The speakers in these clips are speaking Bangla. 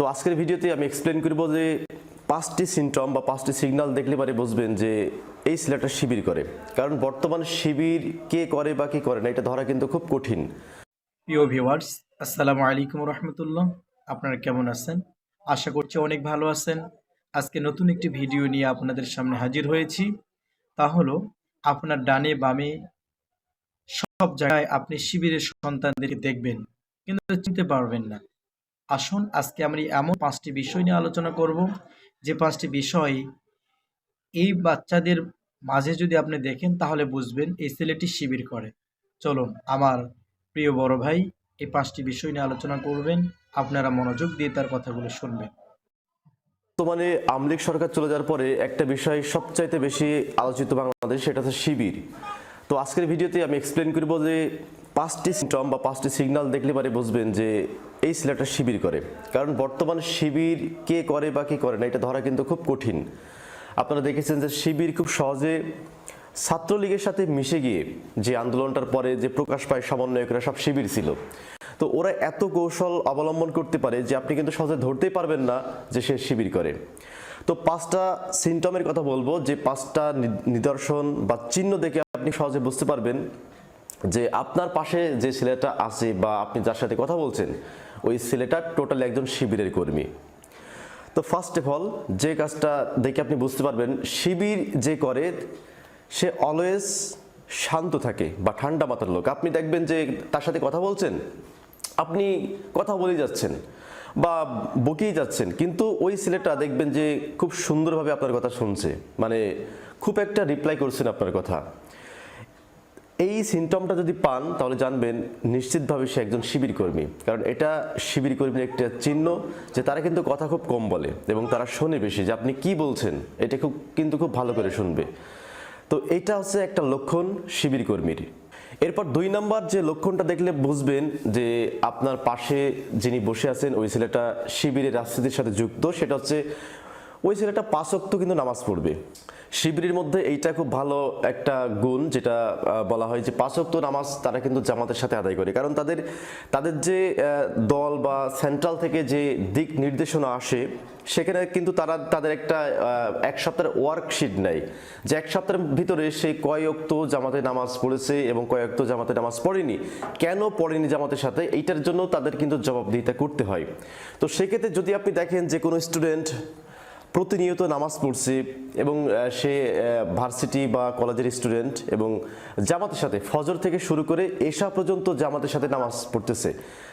তো আজকের ভিডিওতে আমি এক্সপ্লেন করব যে পাঁচটি সিমটম বা পাঁচটি সিগন্যাল দেখলে পারে বুঝবেন যে এই ছেলেটা শিবির করে। কারণ বর্তমান শিবির কে করে বা কে করে না, এটা ধরা কিন্তু খুব কঠিন। প্রিয় ভিউয়ার্স আসসালামু আলাইকুম রহমতুল্লাহ। আপনারা কেমন আছেন? আশা করছি অনেক ভালো আছেন। আজকে নতুন একটি ভিডিও নিয়ে আপনাদের সামনে হাজির হয়েছি। তা হলো, আপনার ডানে বামে সব জায়গায় আপনি শিবিরের সন্তানদেরকে দেখবেন, কিন্তু চিনতে পারবেন না। আসুন, আজকে আমি এমন পাঁচটি বিষয় নিয়ে আলোচনা করব। যে পাঁচটি বিষয় এই বাচ্চাদের মাঝে যদি আপনি দেখেন, তাহলে বুঝবেন এই ছেলেটি শিবির করে। চলুন, আমার প্রিয় বড় ভাই, এই পাঁচটি বিষয় নিয়ে আলোচনা করবেন। আপনারা মনোযোগ দিয়ে তার কথাগুলো শুনবেন। বর্তমানে আমলিক সরকার চলে যাওয়ার পরে একটা বিষয় সবচাইতে বেশি আলোচিত বাংলাদেশ, সেটা হচ্ছে শিবির। তো আজকের ভিডিওতে আমি এক্সপ্লেন করব যে পাঁচটি সিমটম বা পাঁচটি সিগন্যাল দেখলে পারে বুঝবেন যে এই ছেলেটা শিবির করে। কারণ বর্তমান শিবির কে করে বা কে করে না, এটা ধরা কিন্তু খুব কঠিন। আপনারা দেখেছেন যে শিবির খুব সহজে ছাত্রলীগের সাথে মিশে গিয়ে যে আন্দোলনটার পরে যে প্রকাশ পায় সমন্বয়করা সব শিবির ছিল। তো ওরা এত কৌশল অবলম্বন করতে পারে যে আপনি কিন্তু সহজে ধরতেই পারবেন না যে সে শিবির করে। তো পাঁচটা সিমটমের কথা বলব যে পাঁচটা নিদর্শন বা চিহ্ন দেখে আপনি সহজে বুঝতে পারবেন যে আপনার পাশে যে ছেলেটা আছে বা আপনি যার সাথে কথা বলছেন, ওই ছেলেটা টোটাল একজন শিবিরের কর্মী। তো ফার্স্ট অফ অল যে কাজটা দেখে আপনি বুঝতে পারবেন, শিবির যে করে, সে অলওয়েজ শান্ত থাকে বা ঠান্ডা মাথার লোক। আপনি দেখবেন যে তার সাথে কথা বলছেন, আপনি কথা বলে যাচ্ছেন। বা বকেই যাচ্ছেন, কিন্তু ওই ছেলেটা দেখবেন যে খুব সুন্দরভাবে আপনার কথা শুনছে। মানে খুব একটা রিপ্লাই করছেন আপনার কথা। এই সিমটমটা যদি পান, তাহলে জানবেন নিশ্চিতভাবে সে একজন শিবির কর্মী। কারণ এটা শিবির কর্মীর একটা চিহ্ন যে তারা কিন্তু কথা খুব কম বলে এবং তারা শোনে বেশি যে আপনি কি বলছেন, এটা খুব, কিন্তু খুব ভালো করে শুনবে। তো এটা হচ্ছে একটা লক্ষণ শিবির কর্মীর। এরপর দুই নাম্বার যে লক্ষণটা দেখলে বুঝবেন যে আপনার পাশে যিনি বসে আছেন, ওই ছেলেটা শিবিরের রাজনীতির সাথে যুক্ত। সেটা হচ্ছে ওই ছেলেটা পাঁচক্ত কিন্তু নামাজ পড়বে। শিবিরের মধ্যে এইটা খুব ভালো একটা গুণ যেটা বলা হয় যে পাঁচক্ত নামাজ তারা কিন্তু জামাতের সাথে আদায় করে। কারণ তাদের তাদের যে দল বা সেন্ট্রাল থেকে যে দিক নির্দেশনা আসে, সেখানে কিন্তু তারা, তাদের একটা এক সপ্তাহের ওয়ার্কশিট নেয়। যে এক সপ্তাহের ভিতরে সে কয়েকত জামাতে নামাজ পড়েছে এবং কয়েকত জামাতে নামাজ পড়েনি, কেন পড়েনি জামাতের সাথে? এইটার জন্য তাদের কিন্তু জবাবদিহিতা করতে হয়। তো সেক্ষেত্রে যদি আপনি দেখেন যে কোনো স্টুডেন্ট প্রতিনিয়ত নামাজ পড়ছে এবং সে ভার্সিটি বা কলেজের স্টুডেন্ট এবং জামাতের সাথে, ফজর থেকে শুরু করে এশা পর্যন্ত জামাতের সাথে নামাজ পড়তেছে।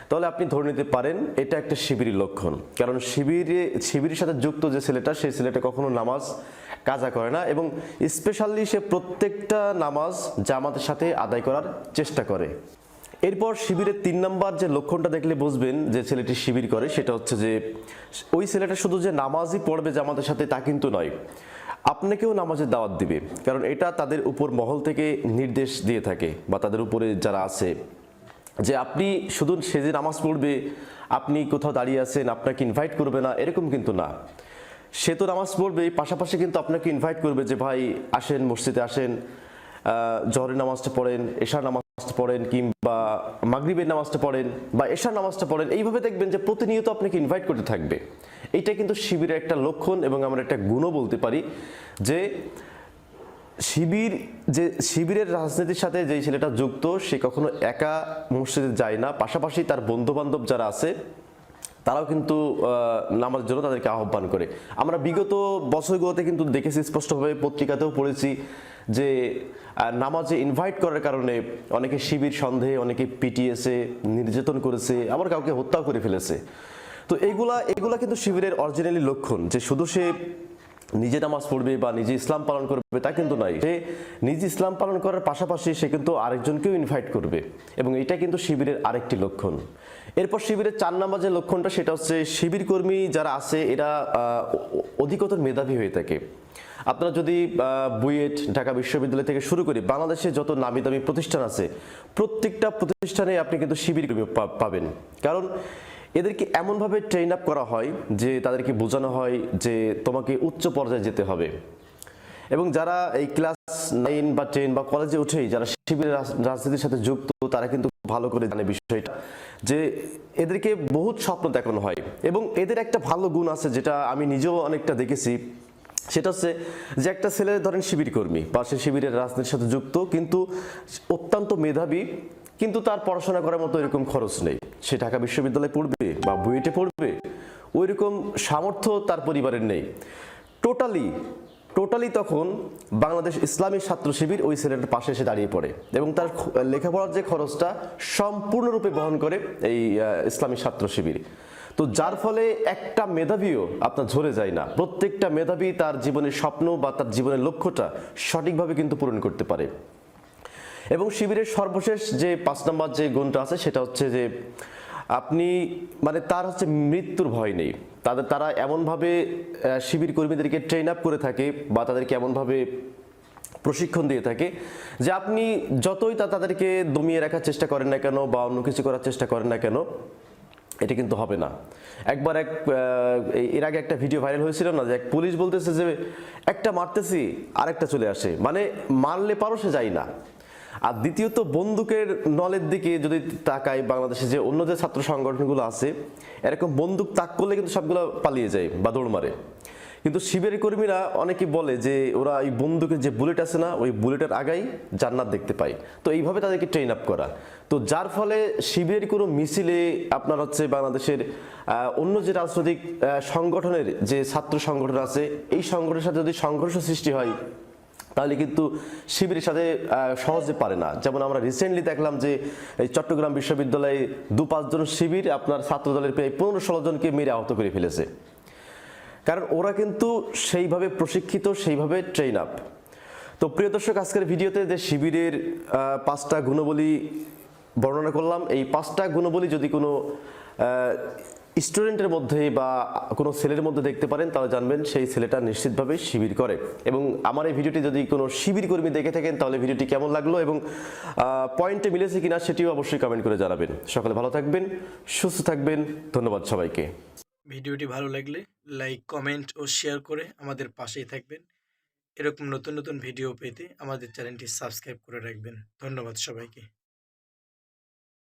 তাহলে আপনি ধরে নিতে পারেন, এটা একটা শিবিরের লক্ষণ। কারণ শিবিরে, শিবিরের সাথে যুক্ত যে ছেলেটা, সেই ছেলেটা কখনো নামাজ কাজা করে না এবং স্পেশালি সে প্রত্যেকটা নামাজ জামাতের সাথে আদায় করার চেষ্টা করে। এরপর শিবিরের তিন নাম্বার যে লক্ষণটা দেখলে বুঝবেন যে ছেলেটি শিবির করে, সেটা হচ্ছে যে ওই ছেলেটা শুধু যে নামাজই পড়বে জামাতের সাথে তা কিন্তু নয়, আপনাকেও নামাজের দাওয়াত দিবে। কারণ এটা তাদের উপর মহল থেকে নির্দেশ দিয়ে থাকে বা তাদের উপরে যারা আছে যে আপনি শুধু সে যে নামাজ পড়বে, আপনি কোথাও দাঁড়িয়ে আছেন, আপনাকে ইনভাইট করবে না, এরকম কিন্তু না। সে তো নামাজ পড়বে, পাশাপাশি কিন্তু আপনাকে ইনভাইট করবে যে, ভাই, আসেন, মসজিদে আসেন জহরের নামাজটা পড়েন, এশার নামাজটা পড়েন কিংবা মাগরিবের নামাজটা পড়েন বা এশার নামাজটা পড়েন, এইভাবে দেখবেন যে প্রতিনিয়ত আপনাকে ইনভাইট করতে থাকবে। এটা কিন্তু শিবিরের একটা লক্ষণ এবং আমরা একটা গুণও বলতে পারি যে শিবির, যে শিবিরের রাজনীতির সাথে যে ছেলেটা যুক্ত, সে কখনো একা মসজিদে যায় না। পাশাপাশি তার বন্ধু বান্ধব যারা আছে তারাও কিন্তু নামাজ নামাজের জন্য তাদেরকে আহ্বান করে। আমরা বিগত বছরগুলোতে কিন্তু দেখেছি, স্পষ্টভাবে পত্রিকাতেও পড়েছি যে নামাজে ইনভাইট করার কারণে অনেকে শিবির সন্দেহে, অনেকে পিটিএসে নির্যাতন করেছে, আবার কাউকে হত্যাও করে ফেলেছে। তো এগুলা এগুলা কিন্তু শিবিরের অরিজিনালি লক্ষণ যে শুধু সে নিজে নামাজ পড়বে বা নিজে ইসলাম পালন করবে তা কিন্তু নয়। সে নিজে ইসলাম পালন করার পাশাপাশি সে কিন্তু আরেকজনকেও ইনভাইট করবে এবং এটা কিন্তু শিবিরের আরেকটি লক্ষণ। এরপর শিবিরের চার নাম্বার যে লক্ষণটা সেটা হচ্ছে শিবির কর্মী যারা আছে, এরা অধিকতর মেধাবী হয়ে থাকে। আপনারা যদি বুয়েট, ঢাকা বিশ্ববিদ্যালয় থেকে শুরু করি বাংলাদেশে যত নামি দামি প্রতিষ্ঠান আছে, প্রত্যেকটা প্রতিষ্ঠানে আপনি কিন্তু শিবির পাবেন। কারণ এদেরকে এমনভাবে ট্রেন আপ করা হয় যে তাদেরকে বোঝানো হয় যে তোমাকে উচ্চ পর্যায়ে যেতে হবে। এবং যারা এই ক্লাস নাইন বা টেন বা কলেজে উঠেই যারা শিবিরের রাজনীতির সাথে যুক্ত, তারা কিন্তু ভালো করে জানে বিষয়টা, যে এদেরকে বহুত স্বপ্ন দেখানো হয়। এবং এদের একটা ভালো গুণ আছে যেটা আমি নিজেও অনেকটা দেখেছি, সেটা হচ্ছে যে একটা ছেলে ধরেন শিবির কর্মী বা সে শিবিরের রাজনীতির সাথে যুক্ত, কিন্তু অত্যন্ত মেধাবী কিন্তু তার পড়াশোনা করার মতো এরকম খরচ নেই। সে ঢাকা বিশ্ববিদ্যালয়ে পড়বে বা বুয়েটে পড়বে ওই রকম সামর্থ্য তার পরিবারের নেই। টোটালি টোটালি তখন বাংলাদেশ ইসলামী ছাত্র শিবির ওই ছেলেটার পাশে এসে দাঁড়িয়ে পড়ে এবং তার লেখাপড়ার যে খরচটা সম্পূর্ণরূপে বহন করে এই ইসলামী ছাত্র শিবির। তো যার ফলে একটা মেধাবীও আপনার ঝরে যায় না। প্রত্যেকটা মেধাবী তার জীবনের স্বপ্ন বা তার জীবনের লক্ষ্যটা সঠিকভাবে কিন্তু পূরণ করতে পারে। এবং শিবিরের সর্বশেষ যে পাঁচ নম্বর যে গুণটা আছে, সেটা হচ্ছে যে আপনি মানে তার হচ্ছে মৃত্যুর ভয় নেই। তাদের, তারা এমনভাবে শিবির কর্মীদেরকে ট্রেন আপ করে থাকে বা তাদেরকে এমনভাবে প্রশিক্ষণ দিয়ে থাকে যে আপনি যতই তা তাদেরকে দমিয়ে রাখার চেষ্টা করেন না কেন বা অন্য কিছু করার চেষ্টা করেন না কেন, এটা কিন্তু হবে না। একবার এক এর আগে একটা ভিডিও ভাইরাল হয়েছিল না যে এক পুলিশ বলতেছে যে, একটা মারতেছি, আরেকটা চলে আসে। মানে মারলে পারো সে যায় না। আর দ্বিতীয়ত বন্দুকের নলের দিকে যদি তাকাই, বাংলাদেশে যে অন্য যে ছাত্র সংগঠনগুলো আছে, এরকম বন্দুক তাক করলে কিন্তু সবগুলো পালিয়ে যায় বা দৌড় মারে। কিন্তু শিবিরের কর্মীরা অনেকে বলে যে, ওরা এই বন্দুকের যে বুলেট আছে না, ওই বুলেটের আগাই জান্নাত দেখতে পায়। তো এইভাবে তাদেরকে ট্রেন আপ করা। তো যার ফলে শিবিরের কোনো মিছিলে আপনার হচ্ছে বাংলাদেশের অন্য যে রাজনৈতিক সংগঠনের যে ছাত্র সংগঠন আছে, এই সংগঠনের সাথে যদি সংঘর্ষ সৃষ্টি হয় তাহলে কিন্তু শিবিরের সাথে সহজে পারে না। যেমন আমরা রিসেন্টলি দেখলাম যে এই চট্টগ্রাম বিশ্ববিদ্যালয়ে দু পাঁচজন শিবির আপনার ছাত্র দলের প্রায় পনেরো ষোলো জনকে মেরে আহত করে ফেলেছে। কারণ ওরা কিন্তু সেইভাবে প্রশিক্ষিত, সেইভাবে ট্রেন আপ তো প্রিয় দর্শক, আজকের ভিডিওতে যে শিবিরের পাঁচটা গুণবলী বর্ণনা করলাম। এই পাঁচটা গুণবলী যদি কোনো স্টুডেন্টের মধ্যে বা কোনো ছেলের মধ্যে দেখতে পারেন, তাহলে জানবেন সেই ছেলেটা নিশ্চিতভাবে শিবির করে। এবং আমার এই ভিডিওটি যদি কোনো শিবির কর্মী দেখে থাকেন, তাহলে ভিডিওটি কেমন লাগল এবং পয়েন্টে মিলেছে কিনা সেটিও অবশ্যই কমেন্ট করে জানাবেন। সকালে ভালো থাকবেন, সুস্থ থাকবেন, ধন্যবাদ সবাইকে। ভিডিওটি ভালো লাগলে লাইক, কমেন্ট ও শেয়ার করে আমাদের পাশেই থাকবেন। এরকম নতুন নতুন ভিডিও পেতে আমাদের চ্যানেলটি সাবস্ক্রাইব করে রাখবেন। ধন্যবাদ সবাইকে।